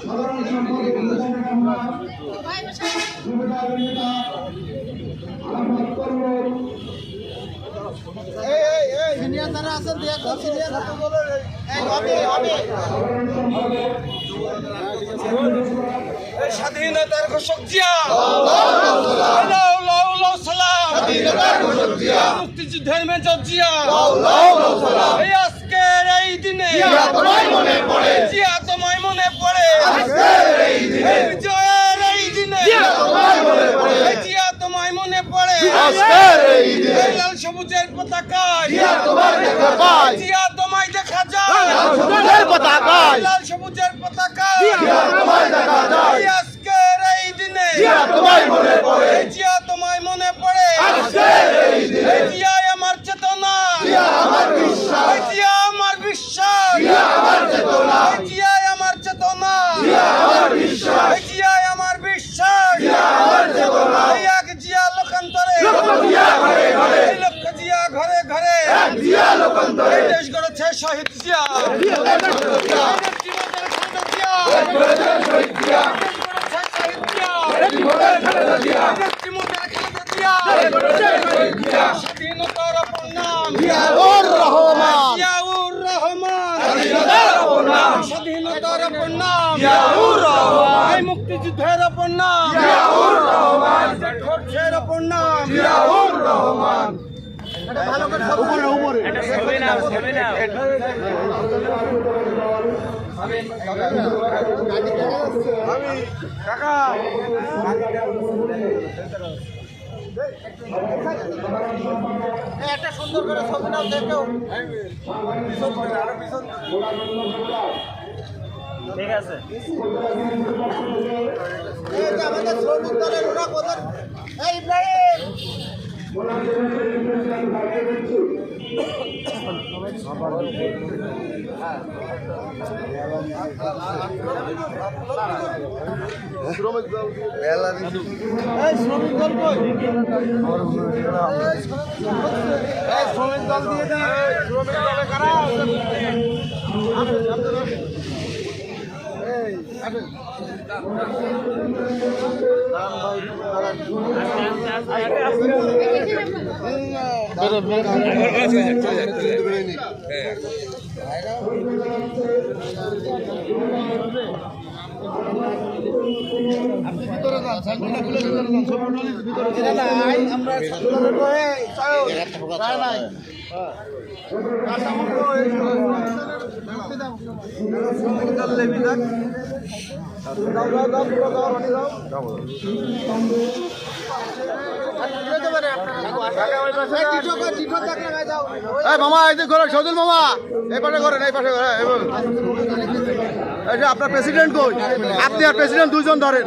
সাধারণ সম্পাদক সিনিয়র যারা আছেন দেখো সিনিয়র সাধারণ সম্পাদক স্বাধীনতার ঘোষক জিয়া। মুক্তিযুদ্ধের মেজর জিয়া এই আজকের এই দিনে জিয়া তোমায় মনে পড়ে এই বিজয়ের এই দিনে এই জিয়া তোমায় মনে পড়ে এই লাল সবুজের পতাকায় জিয়া তোমায় দেখা যায়। লাল সবুজের পতাকায়। এই আজকের এই দিনে এই জিয়া তোমায় মনে পড়ে এই জিয়াই আমার চেতনা এই জিয়া আমার বিশ্বাস এই জিয়াই আমার চেতনা এই জিয়াই আমার বিশ্বাস এই এক জিয়া লোকান্তরে এই লক্ষ জিয়া ঘরে ঘরে এই দেশ গড়েছে শহীদ জিয়া এই জীবনের খাজা জিয়া এই দেশ গড়েছে শহীদ জিয়া এই জীবনের খাজা জিয়া। স্বাধীনতার অপর নাম। জিয়াউর রহমান। জিয়াউর রহমান। স্বাধীনতার অপর জিয়াউর রহমান এই মুক্তিযুদ্ধের অপর নাম জিয়াউর রহমান রহমান একটা সুন্দর করে ছবি নাও দেখো এই যে আমাদের শ্রমিক দলের ওরা কোথায় ইব্রাহিম! শ্রমিক দল শ্রমিক দল দিয়ে শ্রমিক দলে আমরা ছাত্রদের এই মামা, এই ঘরে মামা। এই পাশে করেন এই পাশে যে আপনার প্রেসিডেন্ট কই? আপনি আর প্রেসিডেন্ট দুইজন ধরেন।